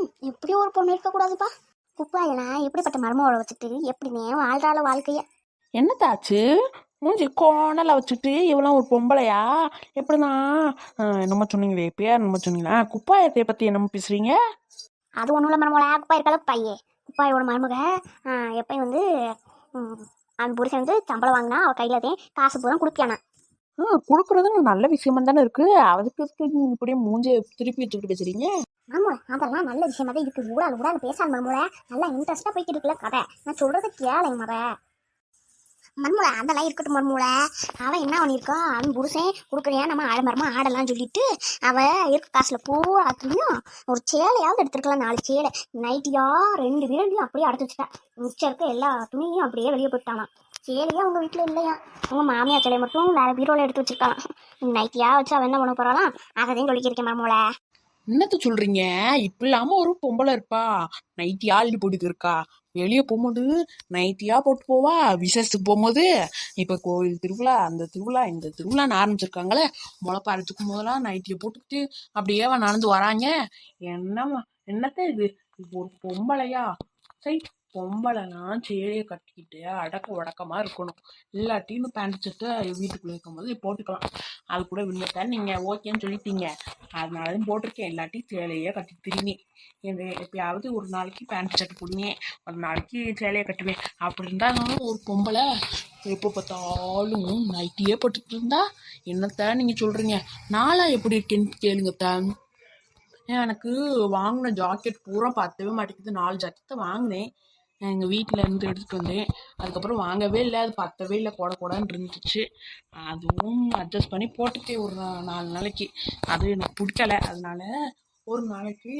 ம் இப்படி ஒரு பொண்ணு இருக்கக்கூடாதுப்பா குப்பாயெல்லாம் எப்படிப்பட்ட மர்மோட வச்சுட்டு எப்படினே வாழ்றாள வாழ்க்கைய. என்னத்தாச்சு? மூஞ்சி கோணலை வச்சுட்டு இவளாம் ஒரு பொம்பளையா? எப்படிதான் என்னமோ சொன்னீங்களே பேர் என்னமோ சொன்னீங்களா? குப்பாயத்தை பற்றி என்னமோ பேசுறீங்க? அது ஒன்றும் இல்லை மருமோள குப்பாய் இருக்கால பையே. குப்பாயோட மருமக எப்பயும் வந்து அவன் புருஷன் வந்து சம்பளம் வாங்கினா அவள் கையில் அதே காசு பூரா கொடுப்பியானா. ஆ கொடுக்குறது நல்ல விஷயமா தானே இருக்கு. அதுக்கு இப்படியே மூஞ்சியை திருப்பி வச்சுக்கிட்டு பேசுறீங்க? ஆமா அதெல்லாம் நல்ல விஷயமா தான் இருக்கு. ஊடால் ஊடால பேசாம மருமோள. நல்லா இன்ட்ரெஸ்டா போய்கிட்டு இருக்குல்ல கதை. நான் சொல்கிறத கேளுங்க மத மர்மூளை அதெல்லாம் இருக்கட்டும் மர்மூளை. அவன் என்ன பண்ணியிருக்கான் அவன் புருஷன் கொடுக்குறியா? நம்ம ஆடமரமா ஆடலாம்னு சொல்லிட்டு அவன் இருக்க காசில் பூராத்துலையும் ஒரு சேலையாவது எடுத்துருக்கலாம் நாலு சேலை. நைட்டியா ரெண்டு வீரண்டையும் அப்படியே அடைச்சி வச்சுட்டான் மிச்சம் இருக்க எல்லா துணியும் அப்படியே வெளியே போட்டானாம் சேலையே அவங்க வீட்டில் இல்லையா? அவங்க மாமியார் சேலையை மட்டும் வேற பீரோவில் எடுத்து வச்சிருக்கான் நைட்டியா வச்சு அவன் என்ன பண்ண போறாளாம்? அதையும் சொல்லிக்கிறேன் மர்மூளை. என்னத்த சொல்றீங்க? இப்ப இல்லாம ஒரு பொம்பளை இருப்பா. நைட்டியா அள்ளி போட்டுக்கு இருக்கா. வெளியே போகும்போது நைட்டியா போட்டு போவா. விசேஷத்துக்கு போகும்போது இப்ப கோவில் திருவிழா அந்த திருவிழா இந்த திருவிழான்னு ஆரம்பிச்சிருக்காங்களே. முளைப்பா அரைச்சிக்கும் போதெல்லாம் நைட்டியை போட்டுக்கிட்டு அப்படியே நடந்து வராங்க. என்னம்மா என்னத்த இது? ஒரு பொம்பளையா? சரி பொம்பளைனா சேலையை கட்டிக்கிட்டு அடக்க உடக்கமா இருக்கணும். இல்லாட்டின்னு பேண்ட் சட்டை வீட்டுக்குள்ளே இருக்கும்போது போட்டுக்கலாம். அது கூட விண்ணத்தான் நீங்க ஓகேன்னு சொல்லிட்டீங்க. அதனால தான் போட்டிருக்கேன். இல்லாட்டி சேலையே கட்டி திரும்பி. எப்பயாவது ஒரு நாளைக்கு பேண்ட் ஷர்ட் போடுவேன். ஒரு நாளைக்கு சேலையை கட்டுவேன். அப்படி இருந்தாலும் ஒரு பொம்பளை எப்போ பார்த்தாலும் நைட்டியே போட்டுட்டு இருந்தா என்னத்தான் நீங்கள் சொல்கிறீங்க நாளாக எப்படி இருக்கேன்னு கேளுங்க தான் எனக்கு வாங்கின ஜாக்கெட் பூரா பார்த்தவே மாட்டேங்குது. நாலு ஜாக்கெட் தான் வாங்கினேன். எங்கள் வீட்டில் இருந்து எடுத்துகிட்டு வந்தேன். அதுக்கப்புறம் வாங்கவே இல்லை அது பத்தவே இல்லை கொட கொடான்னு இருந்துச்சு. அதுவும் அட்ஜஸ்ட் பண்ணி போட்டுட்டேன் ஒரு நாலு நாளைக்கு. அது எனக்கு பிடிக்கல. அதனால ஒரு நாளைக்கு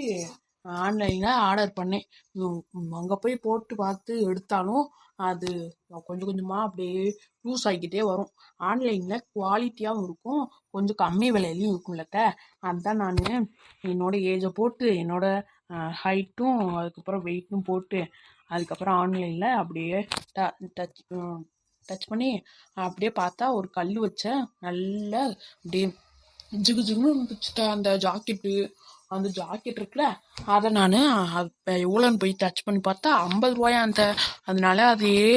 ஆன்லைனில் ஆர்டர் பண்ணேன். அங்கே போய் போட்டு பார்த்து எடுத்தாலும் அது கொஞ்சம் கொஞ்சமாக அப்படியே லூஸ் ஆகிக்கிட்டே வரும். ஆன்லைனில் குவாலிட்டியாகவும் இருக்கும். கொஞ்சம் கம்மி விலையிலையும் இருக்கும்லத்த. அதுதான் நான் என்னோடய ஏஜை போட்டு என்னோடய ஹைட்டும் அதுக்கப்புறம் வெயிட்டும் போட்டு அதுக்கப்புறம் ஆன்லைனில் அப்படியே ட டச் டச் பண்ணி அப்படியே பார்த்தா ஒரு கல் வச்சேன் நல்லா அப்படியே ஜிகு ஜிகுன்னு இருந்துச்சு அந்த ஜாக்கெட்டு அந்த ஜாக்கெட் இருக்குல்ல அதை நான் எவ்வளோன்னு போய் டச் பண்ணி பார்த்தா ஐம்பது ரூபாயா அந்த அதனால அதையே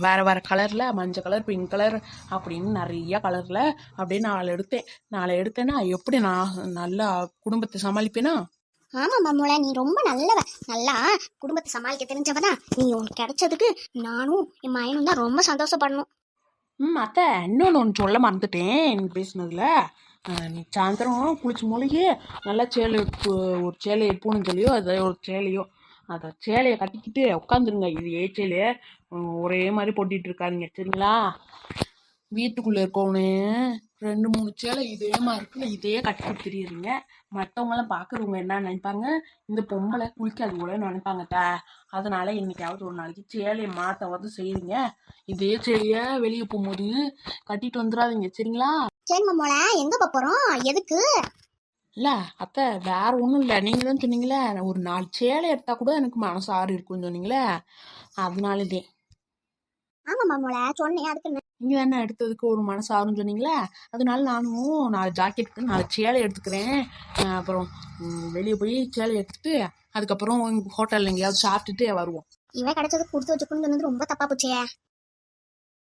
வேறு வேற கலரில் மஞ்சள் கலர் பிங்க் கலர் அப்படின்னு நிறைய கலரில் அப்படியே நாலு எடுத்தேன். நாலு எடுத்தேன்னா எப்படி நான் நல்லா குடும்பத்தை சமாளிப்பேனா? ஆமா மாமூல நீ ரொம்ப நல்லவ. நல்லா குடும்பத்தை சமாளிக்க தெரிஞ்சவதான் நீ உனக்கு கிடைச்சதுக்கு நானும் என் மயனும் தான் ரொம்ப சந்தோஷப்படணும். ம் அத்தை இன்னொன்று ஒன்று சொல்ல மறந்துட்டேன் எனக்கு பேசுனதுல. நீ சாயந்தரம் குளிச்சு மூலிகை நல்லா சேலை ஒரு சேலை எடுப்போம்னு சொல்லியோ அதை ஒரு சேலையோ அதை சேலையை கட்டிக்கிட்டு உட்காந்துருங்க இது ஏ சேலையை ஒரே மாதிரி போட்டிகிட்டு இருக்காதிங்க. சரிங்களா? வீட்டுக்குள்ளே இருக்கவனே ரெண்டு மூணு சேலை இதே மாதிரி இருக்குல்ல இதே கட்டிக்கிட்டு தெரியுறீங்க மற்றவங்களாம் பார்க்குறவங்க என்ன நினைப்பாங்க? இந்த பொம்பளை குளிக்காது கூட நினைப்பாங்க தா அதனால என்னைக்காவது ஒரு நாளைக்கு சேலையை மாற்றவாது செய்யுங்க இதே சேலையை வெளியே போகும்போது கட்டிட்டு வந்துடாதீங்க சரிங்களா? சரி மாமூல எங்க போறோம்? எதுக்கு? இல்லை அத்தை வேற ஒன்றும் இல்லை. நீங்கள் தான் சொன்னீங்களே ஒரு நாலு சேலை எடுத்தால் கூட எனக்கு மனசு ஆறு இருக்குன்னு சொன்னீங்களே அதனாலதே. ஆமா மாமூல சொன்னேன் அதுக்கு? நீங்கள் தானே எடுத்ததுக்கு ஒரு மனசு ஆறுன்னு சொன்னீங்களே? அதனால நானும் நாலு ஜாக்கெட்டுக்கு நாலு சேலை எடுத்துக்கிறேன். அப்புறம் வெளியே போய் சேலை எடுத்துட்டு அதுக்கப்புறம் ஹோட்டலில் எங்கேயாவது சாப்பிட்டுட்டு வருவோம். இவன் கிடைச்சதுக்கு கொடுத்து வச்சு கொண்டு வந்தது ரொம்ப தப்பா போச்சே.